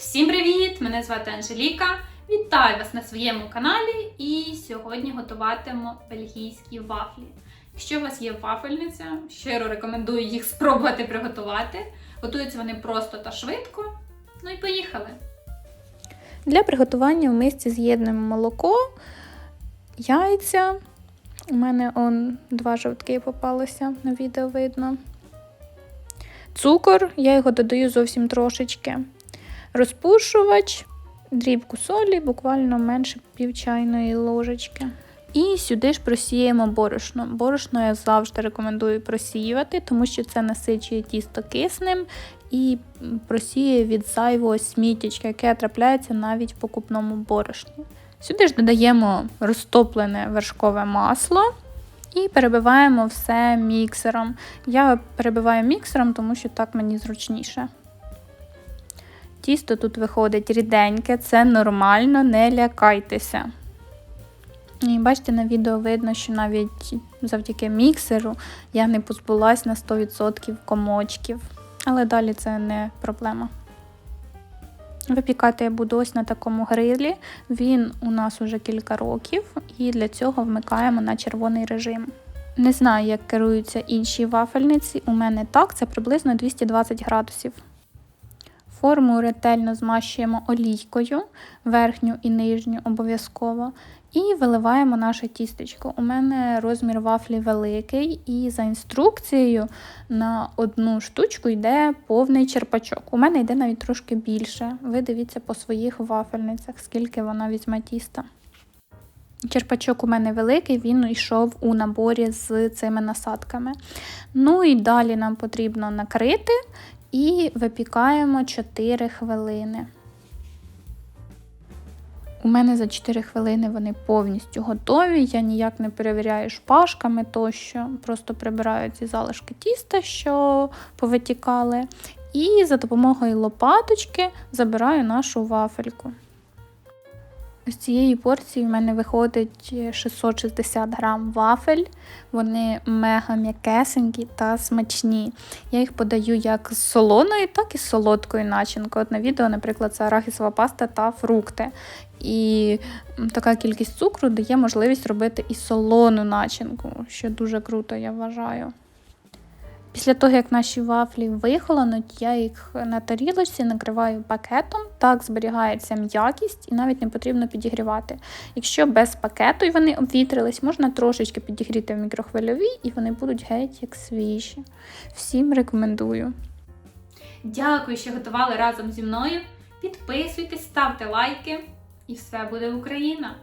Всім привіт! Мене звати Анжеліка. Вітаю вас на своєму каналі. І сьогодні готуватиму бельгійські вафлі. Якщо у вас є вафельниця, щиро рекомендую їх спробувати приготувати. Готуються вони просто та швидко. Ну і поїхали! Для приготування в мисці з'єднуємо молоко, яйця. У мене он два жовтки попалося на відео видно. Цукор, я його додаю зовсім трошечки. Розпушувач, дрібку солі, буквально менше пів чайної ложечки. І сюди ж просіємо борошно. Борошно я завжди рекомендую просіювати, тому що це насичує тісто киснем і просіює від зайвого сміттячка, яке трапляється навіть в покупному борошні. Сюди ж додаємо розтоплене вершкове масло і перебиваємо все міксером. Я перебиваю міксером, тому що так мені зручніше. Тісто тут виходить ріденьке, це нормально, не лякайтеся. І бачите, на відео видно, що навіть завдяки міксеру я не позбулась на 100% комочків. Але далі це не проблема. Випікати я буду ось на такому грилі. Він у нас уже кілька років, і для цього вмикаємо на червоний режим. Не знаю, як керуються інші вафельниці. У мене так, це приблизно 220 градусів. Форму ретельно змащуємо олійкою, верхню і нижню обов'язково. І виливаємо наше тістечко. У мене розмір вафлі великий, і за інструкцією на одну штучку йде повний черпачок. У мене йде навіть трошки більше. Ви дивіться по своїх вафельницях, скільки вона візьме тіста. Черпачок у мене великий, він йшов у наборі з цими насадками. Ну і далі нам потрібно накрити і випікаємо 4 хвилини. У мене за 4 хвилини вони повністю готові. Я ніяк не перевіряю шпажками тощо. Просто прибираю ці залишки тіста, що повитікали. І за допомогою лопаточки забираю нашу вафельку. З цієї порції в мене виходить 660 грам вафель. Вони мега м'якесенькі та смачні. Я їх подаю як з солоною, так і з солодкою начинкою. От на відео, наприклад, це арахісова паста та фрукти. І така кількість цукру дає можливість робити і солону начинку, що дуже круто, я вважаю. Після того, як наші вафлі вихолонуть, я їх на тарілочці накриваю пакетом, так зберігається м'якість і навіть не потрібно підігрівати. Якщо без пакету і вони обвітрились, можна трошечки підігріти в мікрохвильовій і вони будуть геть як свіжі. Всім рекомендую. Дякую, що готували разом зі мною. Підписуйтесь, ставте лайки, і все буде Україна!